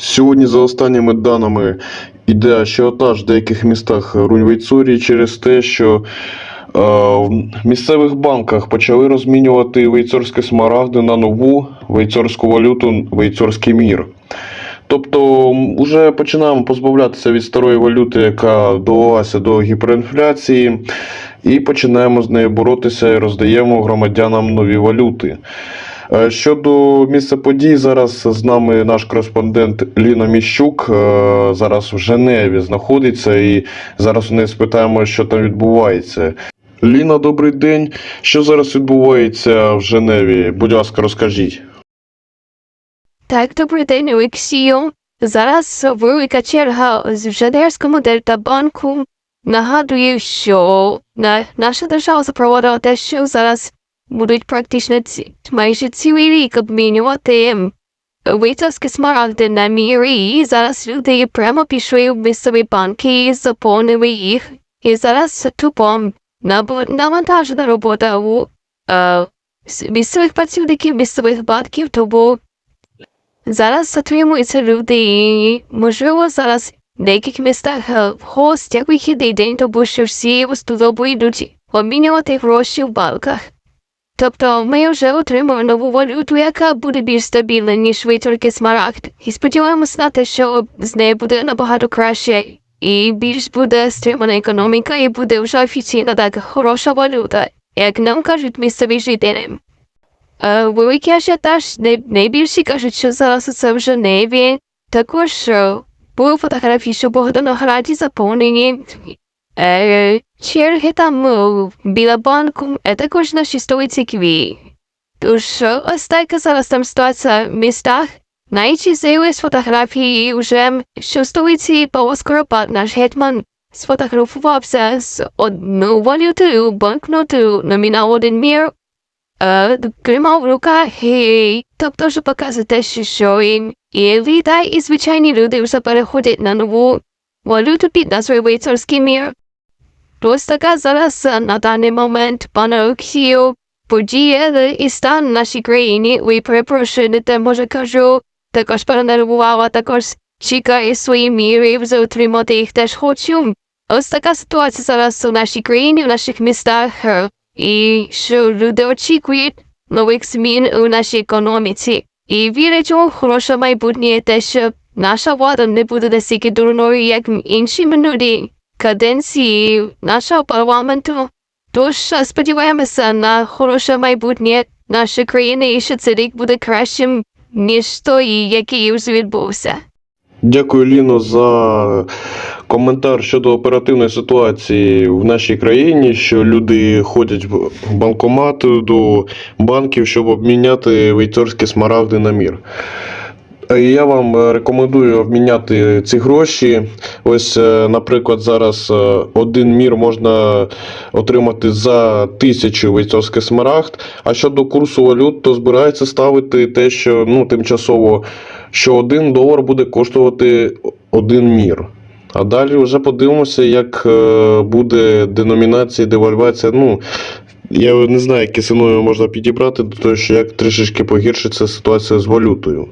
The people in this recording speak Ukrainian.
Сьогодні, за останніми даними, йде ажіотаж в деяких містах Рунь-Вейцурі через те, що е, в місцевих банках почали розмінювати вейцорські смарагди на нову вейцорську валюту вейцорський мір. Тобто вже починаємо позбавлятися від старої валюти, яка довелася до гіперінфляції, і починаємо з нею боротися і роздаємо громадянам нові валюти. Е, Щодо місця подій, зараз з нами наш кореспондент Ліна Міщук е, зараз в Женеві знаходиться, і зараз у неї спитаємо, що там відбувається. Ліна, добрий день. Що зараз відбувається в Женеві? Будь ласка, розкажіть. Так, добрий день, Олексію. Зараз велика черга з Женевському Дельтабанку. Нагадую, що наша держава запровадила те, що зараз будуть практично ці, майже цілий рік обмінювати витовські смарагди на мірі. І зараз люди прямо пішли в місцеві банки і заповнили їх. І зараз тупо набо- навантажена робота у е, місцевих працівників, місцевих банків, тому Зараз затримуються люди і, можливо, зараз в деяких містах е, в гостях вихідний день, тому що всі установу йдуть обмінювати гроші в банках. Тобто ми вже отримали нову валюту, яка буде більш стабільна, ніж виторки смарагд. І сподіваємось на те, що з нею буде набагато краще і більш буде стримана економіка, і буде вже офіційна така хороша валюта, як нам кажуть місцеві жителі. Е, великий ажіотаж найбільші кажуть, що зараз це в Женеві. Також е, були фотографії, що Богданограді заповнені черги там біля банку, а також наші столиці Києві. Тож ось така зараз там ситуація в містах. Навіть з'явились фотографії вже, що в столиці Павло Скоропад, наш гетьман, сфотографувався з одною валютою, банкнотою номінал один мір, е, тримав в руках і тобто що показує те, що, що і, еліта, і звичайні люди вже переходять на нову валюту під назвою Вейцорський мір. Зараз е, на даний момент, пане Олексію, подія і стан нашій країні. Ви перепрошуєте, може кажу, також перенервувала, також чекає свої міри, отримати їх теж хочу. Ось така ситуація зараз у нашій країні, в наших містах. і що люди очікують нових змін у нашій економіці. І вірять у хороше майбутнє те, що наша влада не буде настільки дурною, як інші минулі каденції нашого парламенту. Тож сподіваємося на хороше майбутнє нашої країни і що цей рік буде кращим, ніж той, який вже відбувся. Дякую, Ліно, за коментар щодо оперативної ситуації в нашій країні, що люди ходять в банкомат до банків, щоб обміняти вейцорські смарагди на мір. Я вам е, рекомендую обміняти ці гроші. Ось, е, наприклад, зараз е, один мір можна отримати за тисячу вейцорських смарагд. А щодо курсу валют, то збирається ставити те, що ну, тимчасово, що один долар буде коштувати один мір. А далі вже подивимося, як буде деномінація, девальвація. Ну, я не знаю, які синоніми можна підібрати, до того, що як трішечки погіршиться ситуація з валютою.